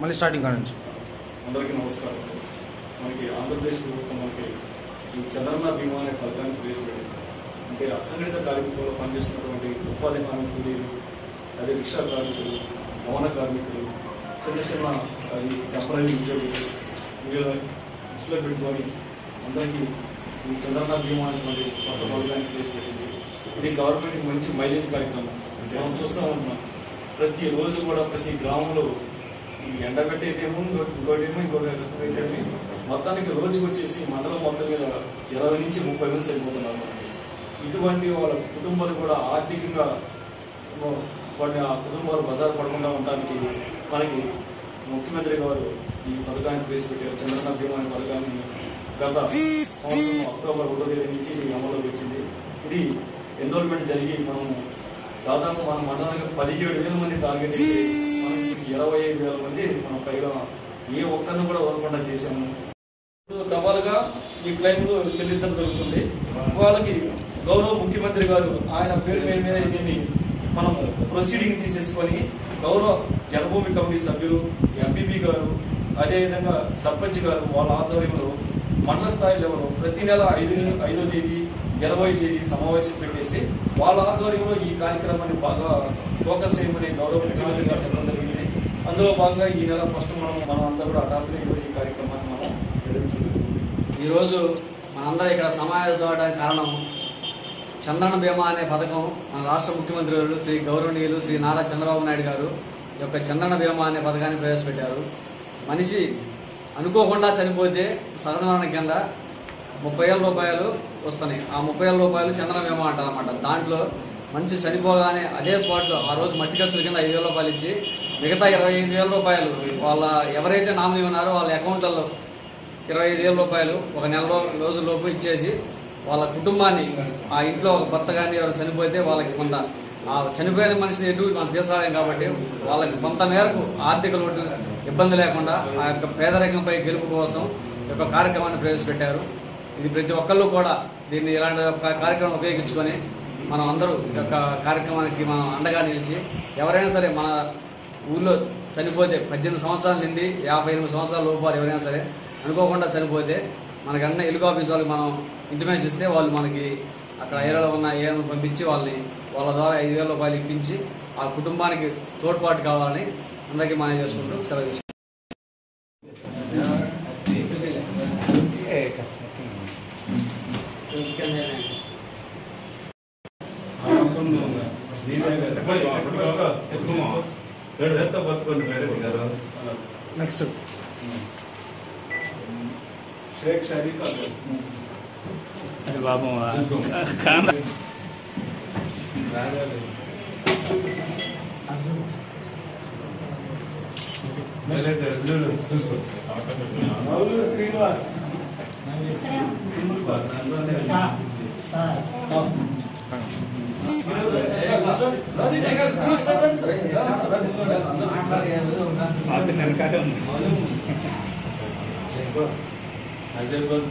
మళ్ళీ స్టార్టింగ్ కాడ నుంచి. అందరికీ నమస్కారం. మనకి ఆంధ్రప్రదేశ్ ప్రభుత్వం మనకి ఈ చంద్రన్న బీమా అనే పథకాన్ని ప్రవేశపెట్టింది. అంటే అసంఘటిత కార్మికుల్లో పనిచేస్తున్నటువంటి ఉపాధి కార్మికులు అదే రిక్షా కార్మికులు భవన కార్మికులు చిన్న చిన్న అది టెంపరీ ఉద్యోగులు వీళ్ళ దృష్టిలో పెట్టుకొని అందరికీ ఈ చంద్రన్న బీమా అనేటువంటి కొత్త పథకాన్ని ప్రవేశపెట్టింది. ఇది గవర్నమెంట్ మంచి మైలేజ్ కార్యక్రమం. మనం చూస్తూ ఉంటున్నాం. ప్రతి రోజు కూడా ప్రతి గ్రామంలో ఈ ఎండబెట్టేదేమో ఇంకోటి ఇంకోటేమో ఇంకోటి రకమైనవి. మొత్తానికి రోజుకి వచ్చేసి మండలం మొత్తం మీద ఇరవై నుంచి ముప్పై మంది చనిపోతున్నారు మనకి ఇటువంటి వాళ్ళ కుటుంబాలు కూడా ఆర్థికంగా కొన్ని ఆ కుటుంబాలు బజారు పడకుండా ఉండడానికి మనకి ముఖ్యమంత్రి గారు ఈ పథకాన్ని ప్రవేశపెట్టారు చంద్రబాబు భీమా అనే పథకాన్ని గత సంవత్సరం అక్టోబర్ ఒకటో తేదీ నుంచి ఇది అమలులోకి వచ్చింది ఇది ఎన్రోల్మెంట్ జరిగి మనము దాదాపు మన మండలానికి పదిహేడు వేల మంది టార్గెట్ ఇరవై ఐదు వేల మంది మనం పైగా ఏ ఒక్కరిని కూడా వదలకుండా చేశాము. దఫాలుగా ఈ క్లైమ్లు చెల్లించడం జరుగుతుంది. వాళ్ళకి గౌరవ ముఖ్యమంత్రి గారు ఆయన పేరు మీద మీద దీన్ని మనం ప్రొసీడింగ్ తీసేసుకొని గౌరవ జనభూమి కమిటీ సభ్యులు ఎంపీపీ గారు అదేవిధంగా సర్పంచ్ గారు వాళ్ళ ఆధ్వర్యంలో మండల స్థాయి లెవెల్లో ప్రతి నెల ఐదు ఐదో తేదీ ఇరవై తేదీ సమావేశం పెట్టేసి వాళ్ళ ఆధ్వర్యంలో ఈ కార్యక్రమాన్ని బాగా ఫోకస్ చేయమని గౌరవ ముఖ్యమంత్రి గారు చెప్పడం జరిగింది. అందులో భాగంగా ఈ నెల ఫస్ట్ మనం మనం అందరూ కూడా అటాప్లో ఈరోజు ఈ కార్యక్రమాన్ని మనం ఈరోజు మనందరం ఇక్కడ సమావేశం అవడానికి కారణం చంద్రన బీమా అనే పథకం మన రాష్ట్ర ముఖ్యమంత్రి గారు శ్రీ గౌరవనీయులు శ్రీ నారా చంద్రబాబు నాయుడు గారు ఈ యొక్క చంద్రన బీమా అనే పథకాన్ని ప్రవేశపెట్టారు. మనిషి అనుకోకుండా చనిపోతే సహజ మరణ కింద ముప్పై వేల రూపాయలు వస్తున్నాయి. ఆ ముప్పై వేల రూపాయలు చంద్రన బీమా అంటారు అనమాట దాంట్లో మనిషి చనిపోగానే అదే స్పాట్లో ఆ రోజు మట్టి ఖర్చుల కింద ఐదు వేల రూపాయలు ఇచ్చి మిగతా ఇరవై ఐదు వేల రూపాయలు వాళ్ళ ఎవరైతే నామినీ ఉన్నారో వాళ్ళ అకౌంట్లలో ఇరవై ఐదు వేల రూపాయలు ఒక నెల రో- రోజుల్లోపు ఇచ్చేసి వాళ్ళ కుటుంబాన్ని ఆ ఇంట్లో ఒక భర్త కానీ ఎవరు చనిపోతే వాళ్ళకి కొంత ఆ చనిపోయిన మనిషిని ఎటు మనం తీసుకురాలేం కాబట్టి వాళ్ళకి కొంత మేరకు ఆర్థిక లోటు ఇబ్బంది లేకుండా ఆ యొక్క పేదరికంపై గెలుపు కోసం ఈ యొక్క కార్యక్రమాన్ని ప్రవేశపెట్టారు. ఇది ప్రతి ఒక్కళ్ళు కూడా దీన్ని ఇలాంటి కార్యక్రమం ఉపయోగించుకొని మనం అందరూ ఈ యొక్క కార్యక్రమానికి మనం అండగా నిలిచి ఎవరైనా సరే మన ఊళ్ళో చనిపోతే పద్దెనిమిది సంవత్సరాల నుండి యాభై ఎనిమిది సంవత్సరాల లోపు వారు ఎవరైనా సరే అనుకోకుండా చనిపోతే మనకి అన్న ఎలుగు ఆఫీస్ వాళ్ళకి మనం ఇంటిమేషన్ ఇస్తే వాళ్ళు మనకి అక్కడ ఏరియాలో ఉన్న ఏరియాను పంపించి వాళ్ళని వాళ్ళ ద్వారా ఐదు వేల రూపాయలు ఇప్పించి ఆ కుటుంబానికి తోడ్పాటు కావాలని అందరికీ మనం చేసుకుంటూ సెలవు తీసుకుంటాం. నెక్స్ట్ షేక్ షరీఫ్ అల్లు. అది పాపం కాన అతను వెనకాలే ఉంది హైదరాబాద్